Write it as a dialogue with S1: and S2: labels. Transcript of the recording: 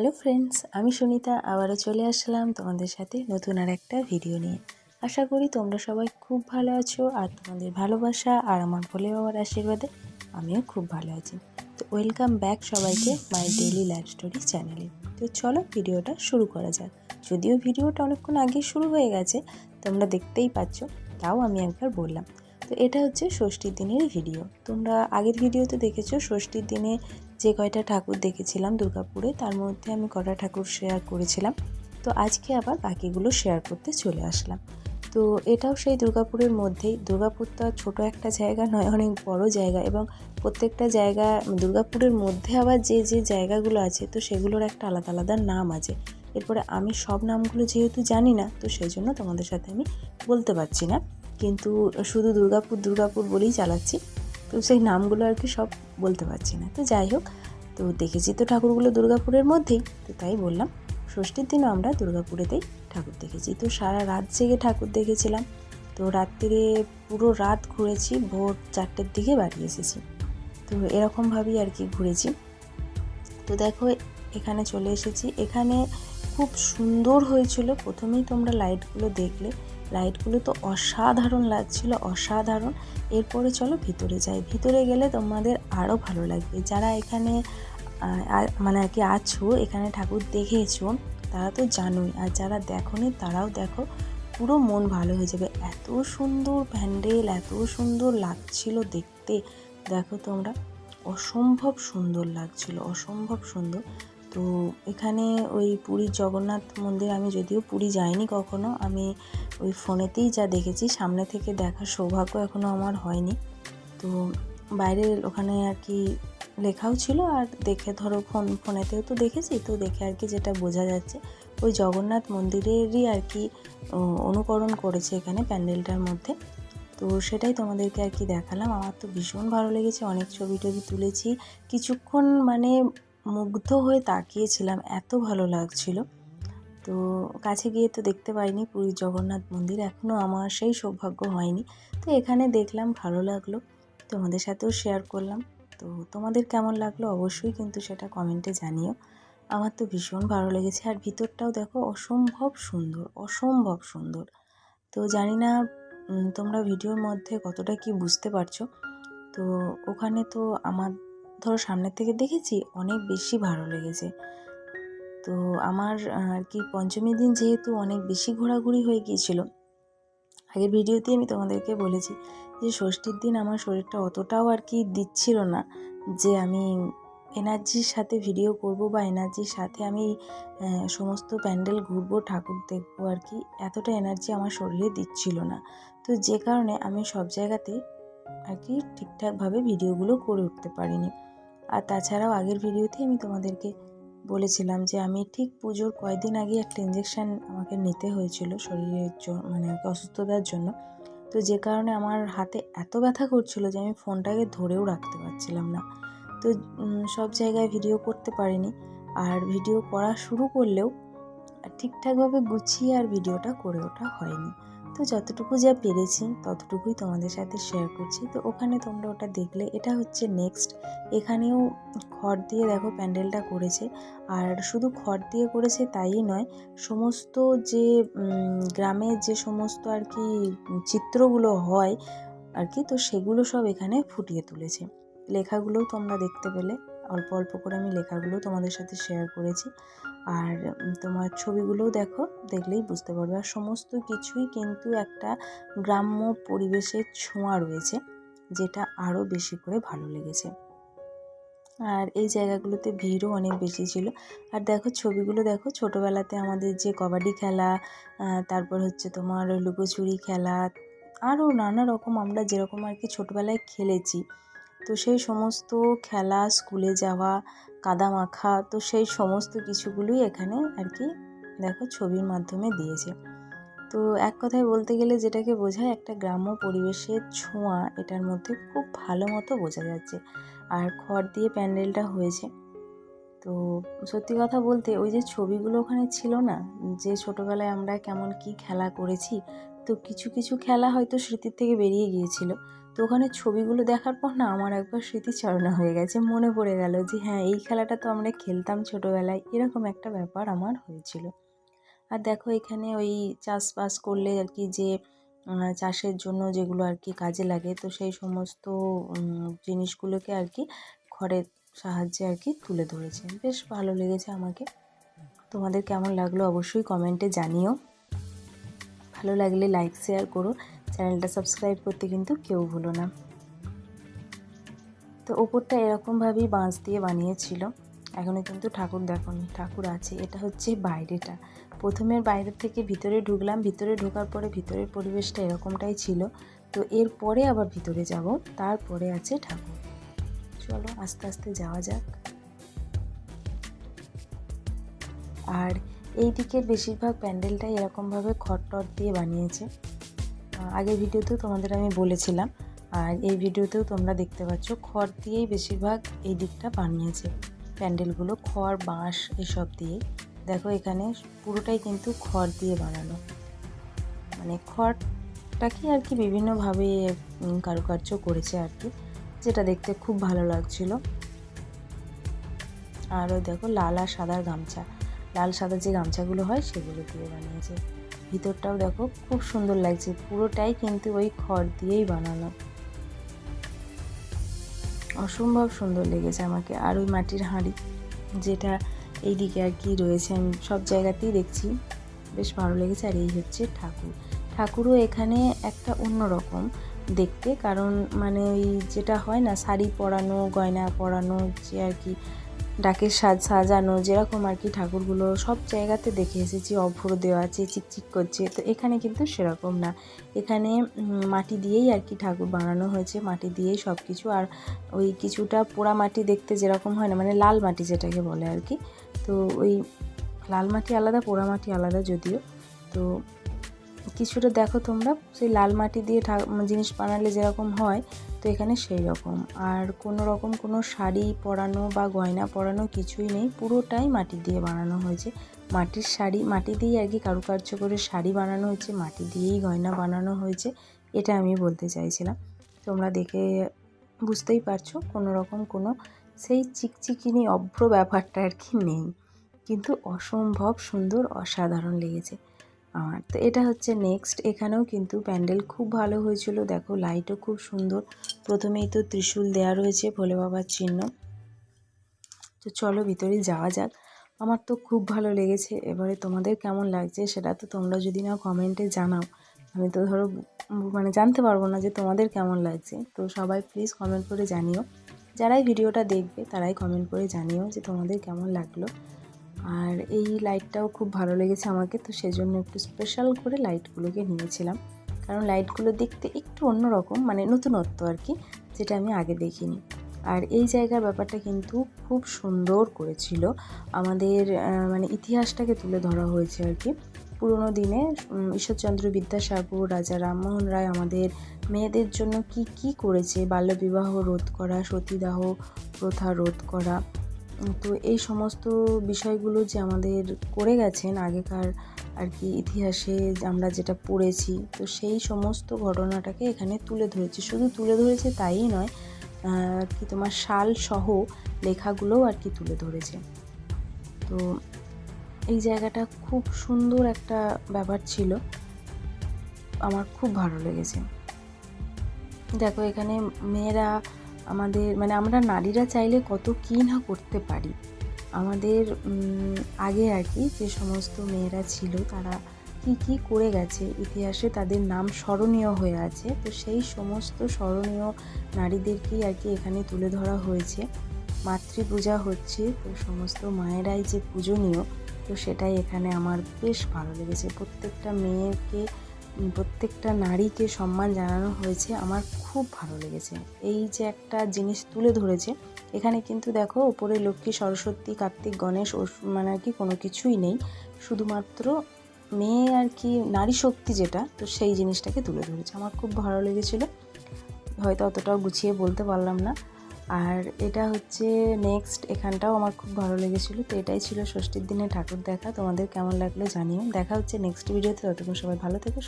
S1: Hello friends আমি সুনিতা, আবারও চলে আসলাম তোমাদের সাথে নতুন আর একটা ভিডিও নিয়ে। আশা করি তোমরা সবাই খুব ভালো আছো আর তোমাদের ভালোবাসা আর আমার ভোলে বাবার আশীর্বাদে আমিও খুব ভালো আছি। তো ওয়েলকাম ব্যাক সবাইকে মাই ডেইলি লাইফ স্টোরি চ্যানেলে তো চলো ভিডিওটা শুরু করা যাক। যদিও ভিডিওটা অনেকক্ষণ আগে শুরু হয়ে গেছে, তোমরা দেখতেই পাচ্ছ, তাও আমি একবার বললাম। তো এটা হচ্ছে ষষ্ঠীর দিনের ভিডিও তোমরা আগের ভিডিওতে দেখেছ, ষষ্ঠীর দিনে যে কয়টা ঠাকুর দেখেছিলাম দুর্গাপুরে, তার মধ্যে আমি কটা ঠাকুর শেয়ার করেছিলাম। তো আজকে আবার বাকিগুলো শেয়ার করতে চলে আসলাম। তো এটাও সেই দুর্গাপুরের মধ্যেই। দুর্গাপুর তো আর ছোটো একটা জায়গা নয়, অনেক বড় জায়গা এবং প্রত্যেকটা জায়গা, দুর্গাপুরের মধ্যে আবার যে যে জায়গাগুলো আছে, তো সেগুলোর একটা আলাদা আলাদা নাম আছে। এরপরে আমি সব নামগুলো যেহেতু জানি না, তো সেই জন্য তোমাদের সাথে আমি বলতে পারছি না। কিন্তু শুধু দুর্গাপুর দুর্গাপুর বলেই চালাচ্ছি। তো সেই নামগুলো আর কি সব বলতে পারছি না। তো যাই হোক, তো দেখেছি তো ঠাকুরগুলো দুর্গাপুরের মধ্যেই, তো তাই বললাম, ষষ্ঠীর দিনও আমরা দুর্গাপুরেতেই ঠাকুর দেখেছি। তো সারা রাত জেগে ঠাকুর দেখেছিলাম, তো রাত্রিরে পুরো রাত ঘুরেছি, ভোর চারটের দিকে বাড়ি এসেছি। তো এরকমভাবেই আর কি ঘুরেছি। তো দেখো, এখানে চলে এসেছি। এখানে খুব সুন্দর হয়েছিল। প্রথমেই তোমরা লাইটগুলো দেখলে লাইটগুলো তো অসাধারণ লাগছিল, অসাধারণ। এরপরে চলো ভিতরে যাই। ভিতরে গেলে তোমাদের আরও ভালো লাগবে। যারা এখানে মানে আর কি আছো, এখানে ঠাকুর দেখেছ, তারা তো জানোই। আর যারা দেখোনি, তারাও দেখো, পুরো মন ভালো হয়ে যাবে। এত সুন্দর প্যান্ডেল, এত সুন্দর লাগছিল দেখতে। দেখো তোমরা, অসম্ভব সুন্দর লাগছিল, অসম্ভব সুন্দর। তো এখানে ওই পুরীর জগন্নাথ মন্দির আমি যদিও পুরী যাইনি কখনো, আমি ওই ফোনেতেই যা দেখেছি, সামনে থেকে দেখার সৌভাগ্য এখনও আমার হয়নি। তো বাইরের ওখানে আর কি লেখাও ছিল, আর দেখে ধরো ফোন, ফোনেতেও তো দেখেছি, তো দেখে আর কি যেটা বোঝা যাচ্ছে, ওই জগন্নাথ মন্দিরেরই আর কি অনুকরণ করেছে এখানে প্যান্ডেলটার মধ্যে। তো সেটাই তোমাদেরকে আর কি দেখালাম, আমার তো ভীষণ ভালো লেগেছে, অনেক ছবি টবি তুলেছি, কিছুক্ষণ মানে মুগ্ধ হয়ে তাকিয়েছিলাম, এত ভালো লাগছিল। তো কাছে গিয়ে তো দেখতে পাইনি, পুরীর জগন্নাথ মন্দির এখনও আমার সেই সৌভাগ্য হয়নি। তো এখানে দেখলাম, ভালো লাগল। তোমাদের সাথেও শেয়ার করলাম। তো তোমাদের কেমন লাগল অবশ্যই কিন্তু সেটা কমেন্টে জানিও। আমার তো ভীষণ ভালো লেগেছে, আর ভিতরটাও দেখো অসম্ভব সুন্দর অসম্ভব সুন্দর। তো জানি না তোমরা ভিডিওর মধ্যে কতটা কি বুঝতে পারছ। তো ওখানে তো আমার ধরো সামনের থেকে দেখেছি অনেক বেশি ভালো লেগেছে। তো আমার, আর কি পঞ্চমী দিন যেহেতু অনেক বেশি ঘোরাঘুরি হয়ে গিয়েছিল, আগের ভিডিওতে আমি তোমাদেরকে বলেছি যে ষষ্ঠীর দিন আমার শরীরটা অতটাও আর কি দিচ্ছিল না যে আমি এনার্জির সাথে ভিডিও করব বা এনার্জির সাথে আমি সমস্ত প্যান্ডেল ঘুরবো, ঠাকুর দেখব আর কি, এতটা এনার্জি আমার শরীরে দিচ্ছিল না। তো যে কারণে আমি সব জায়গাতে আর কি ঠিকঠাকভাবে ভিডিওগুলো করে উঠতে পারিনি। আর তাছাড়াও আগের ভিডিওতে আমি তোমাদেরকে বলেছিলাম যে আমি ঠিক পুজোর কয়েকদিন আগে একটা ইঞ্জেকশান আমাকে নিতে হয়েছিল শরীরের জন্য মানে অসুস্থতার জন্য। তো যে কারণে আমার হাতে এত ব্যথা করছিল যে আমি ফোনটাকে ধরেও রাখতে পারছিলাম না। তো সব জায়গায় ভিডিও করতে পারিনি। আর ভিডিও করা শুরু করলেও ঠিকঠাকভাবে গুছিয়ে আর ভিডিওটা করে ওঠা হয়নি। তো যতটুকু যা পেরেছি, ততটুকুই তোমাদের সাথে শেয়ার করছি। তো ওখানে তোমরা ওটা দেখলে, এটা হচ্ছে নেক্সট এখানেও খড় দিয়ে দেখো প্যান্ডেলটা করেছে। আর শুধু খড় দিয়ে করেছে তাই নয়, সমস্ত যে গ্রামের যে সমস্ত আর কি চিত্রগুলো হয় আর কি, তো সেগুলো সব এখানে ফুটিয়ে তুলেছে। লেখাগুলোও তোমরা দেখতে পেলে। অল্প অল্প করে আমি লেখাগুলো তোমাদের সাথে শেয়ার করেছি। আর তোমার ছবিগুলোও দেখো, দেখলেই বুঝতে পারবে। আর সমস্ত কিছুই কিন্তু একটা গ্রাম্য পরিবেশের ছোঁয়া রয়েছে, যেটা আরও বেশি করে ভালো লেগেছে। আর এই জায়গাগুলোতে ভিড়ও অনেক বেশি ছিল। আর দেখো, ছবিগুলো দেখো, ছোটোবেলাতে আমাদের যে কবাডি খেলা তারপর হচ্ছে তোমার লুকোচুরি খেলা, আরও নানা রকম আমরা যেরকম আর কি ছোটোবেলায় খেলেছি। তো সেই সমস্ত খেলা, স্কুলে যাওয়া কাদা মাখা তো সেই সমস্ত কিছুগুলোই এখানে আর কি দেখো ছবির মাধ্যমে দিয়েছে। তো এক কথায় বলতে গেলে যেটাকে বোঝায় একটা গ্রাম্য পরিবেশের ছোঁয়া, এটার মধ্যে খুব ভালো মতো বোঝা যাচ্ছে। আর খড় দিয়ে প্যান্ডেলটা হয়েছে। তো সত্যি কথা বলতে ওই যে ছবিগুলো ওখানে ছিল না, যে ছোটোবেলায় আমরা কেমন কি খেলা করেছি, তো কিছু কিছু খেলা হয়তো স্মৃতির থেকে বেরিয়ে গিয়েছিল। তো ওখানে ছবিগুলো দেখার পর না আমার একবার স্মৃতিচারণা হয়ে গেছে, মনে পড়ে গেল যে হ্যাঁ এই খেলাটা তো আমরা খেলতাম ছোটোবেলায়। এরকম একটা ব্যাপার আমার হয়েছিল। আর দেখো এখানে ওই চাষবাস করলে আর কি যে চাষের জন্য যেগুলো আর কি কাজে লাগে, তো সেই সমস্ত জিনিসগুলোকে আর কি খড়ের সাহায্যে আর কি তুলে ধরেছে। বেশ ভালো লেগেছে আমাকে। তোমাদের কেমন লাগল অবশ্যই কমেন্টে জানিও। ভালো লাগলে লাইক, শেয়ার করো। চ্যানেলটা সাবস্ক্রাইব করতে কিন্তু কেউ ভুলো না। তো ওপরটা এরকমভাবেই বাঁশ দিয়ে বানিয়েছিল। এখনও কিন্তু ঠাকুর দেখনি, ঠাকুর আছে। এটা হচ্ছে বাইরেটা। প্রথমে বাইরের থেকে ভিতরে ঢুকলাম। ভিতরে ঢোকার পরে ভিতরের পরিবেশটা এরকমটাই ছিল। তো এরপরে আবার ভিতরে যাব। তারপরে আছে ঠাকুর। চলো আস্তে আস্তে যাওয়া যাক। আর এই দিকের বেশিরভাগ প্যান্ডেলটাই এরকমভাবে খড় দিয়ে বানিয়েছে। আগের ভিডিওতেও তোমাদের আমি বলেছিলাম, আর এই ভিডিওতেও তোমরা দেখতে পাচ্ছ খড় দিয়েই বেশিরভাগ এই দিকটা বানিয়েছে, প্যান্ডেলগুলো, খড়, বাঁশ এসব দিয়ে। দেখো এখানে পুরোটাই কিন্তু খড় দিয়ে বানানো। মানে খড়টাকে আর কি বিভিন্নভাবে কারুকার্য করেছে আর কি, যেটা দেখতে খুব ভালো লাগছিল। আর ওই দেখো লাল আর সাদার গামছা, লাল সাদা যে গামছাগুলো হয় সেগুলো দিয়ে বানিয়েছে। ভিতরটাও দেখো খুব সুন্দর লাগছে, পুরোটাই কিন্তু ওই খড় দিয়েই বানানো। অসম্ভব সুন্দর লেগেছে আমাকে, আর ওই মাটির হাঁড়ি যেটা এই দিকে আর কি রয়েছে, আমি সব জায়গাতেই দেখছি। বেশ ভালো লেগেছে, আর এই হচ্ছে ঠাকুর। ঠাকুরও এখানে একটা অন্য রকম দেখতে, কারণ মানে ওই যেটা হয় না, শাড়ি পরানো, গয়না পরানো, যে আর কি ডাকের সাজ সাজানো, যেরকম আর কি ঠাকুরগুলো সব জায়গাতে দেখে এসেছি, অভ্র দেওয়া আছে চিকচিক করছে, তো এখানে কিন্তু সেরকম না। এখানে মাটি দিয়েই আর কি ঠাকুর বানানো হয়েছে, মাটি দিয়েই সব কিছু আর ওই কিছুটা পোড়া মাটি দেখতে যেরকম হয় না মানে লাল মাটি যেটাকে বলে আর কি। তো ওই লাল মাটি আলাদা, পোড়া মাটি আলাদা যদিও। তো কিছুটা দেখো তোমরা, সেই লাল মাটি দিয়ে জিনিস বানালে যেরকম হয়, তো এখানে সেই রকম। আর কোনো রকম কোনো শাড়ি পরানো বা গয়না পরানো কিছুই নেই, পুরোটাই মাটি দিয়ে বানানো হয়েছে। মাটির শাড়ি, মাটি দিয়েই আর কি কারুকার্য করে শাড়ি বানানো হয়েছে, মাটি দিয়েই গয়না বানানো হয়েছে, এটা আমি বলতে চাইছিলাম। তোমরা দেখে বুঝতেই পারছ, কোনো রকম কোনো সেই চিকচিকিনি অভ্র ব্যাপারটা আর কি নেই। কিন্তু অসম্ভব সুন্দর, অসাধারণ লেগেছে। আমার তো এটা হচ্ছে নেক্সট এখানেও কিন্তু প্যান্ডেল খুব ভালো হয়েছিল। দেখো লাইটও খুব সুন্দর। প্রথমেই তো ত্রিশূল দেওয়া রয়েছে ভোলে বাবার চিহ্ন। তো চলো ভিতরে যাওয়া যাক। আমার তো খুব ভালো লেগেছে। এবারে তোমাদের কেমন লাগছে সেটা তো তোমরা যদি না কমেন্টে জানাও। আমি তো ধরো মানে জানতে পারব না যে তোমাদের কেমন লাগছে। তো সবাই প্লিজ কমেন্ট করে জানিও। যারাই ভিডিওটা দেখবে, তারাই কমেন্ট করে জানিও যে তোমাদের কেমন লাগল। আর এই লাইটটাও খুব ভালো লেগেছে আমাকে, তো সেজন্য একটু স্পেশাল করে লাইটগুলোকে নিয়েছিলাম। কারণ লাইটগুলো দেখতে একটু অন্যরকম মানে নতুনত্ব আর কি, যেটা আমি আগে দেখিনি। আর এই জায়গার ব্যাপারটা কিন্তু খুব সুন্দর করেছিল। আমাদের মানে ইতিহাসটাকে তুলে ধরা হয়েছে আর কি। পুরোনো দিনে ঈশ্বরচন্দ্র বিদ্যাসাগর, রাজা রামমোহন রায় আমাদের মেয়েদের জন্য কি কি করেছে, বাল্যবিবাহ রোধ করা, সতীদাহ প্রথা রোধ করা তো এই সমস্ত বিষয়গুলো যে আমাদের করে গেছেন আগেকার আর কি ইতিহাসে আমরা যেটা পড়েছি, তো সেই সমস্ত ঘটনাটাকে এখানে তুলে ধরেছে। শুধু তুলে ধরেছে তাই নয় আর কি তোমার শাল সহ লেখাগুলোও আর কি তুলে ধরেছে। তো এই জায়গাটা খুব সুন্দর একটা ব্যাপার ছিল। আমার খুব ভালো লেগেছে। দেখো এখানে মেয়েরা আমাদের মানে আমরা নারীরা চাইলে কত কী না করতে পারি। আমাদের আগে আর কি যে সমস্ত মেয়েরা ছিল তারা কি কি করে গেছে, ইতিহাসে তাদের নাম স্মরণীয় হয়ে আছে। তো সেই সমস্ত স্মরণীয় নারীদেরকেই আর কি এখানে তুলে ধরা হয়েছে। মাতৃপূজা হচ্ছে, তো সমস্ত মায়েরাই যে পূজনীয়, তো সেটাই এখানে আমার বেশ ভালো লেগেছে। প্রত্যেকটা মেয়েকে প্রত্যেকটা নারীকে সম্মান জানানো হয়েছে, আমার খুব ভালো লেগেছে। এই যে একটা জিনিস তুলে ধরেছে, এখানে কিন্তু দেখো ওপরে লক্ষ্মী, সরস্বতী, কার্তিক, গণেশ ও মানে আর কি কোনো কিছুই নেই। শুধুমাত্র মেয়ে আর কি নারী শক্তি যেটা, তো সেই জিনিসটাকে তুলে ধরেছে। আমার খুব ভালো লেগেছিলো। হয়তো অতটাও গুছিয়ে বলতে পারলাম না। আর এটা হচ্ছে নেক্সট এখানটাও আমার খুব ভালো লেগেছিলো। তো এটাই ছিল ষষ্ঠীর দিনে ঠাকুর দেখা। তোমাদের কেমন লাগল জানিও। দেখা হচ্ছে নেক্সট ভিডিওতে ততক্ষণ সবাই ভালো থেকে।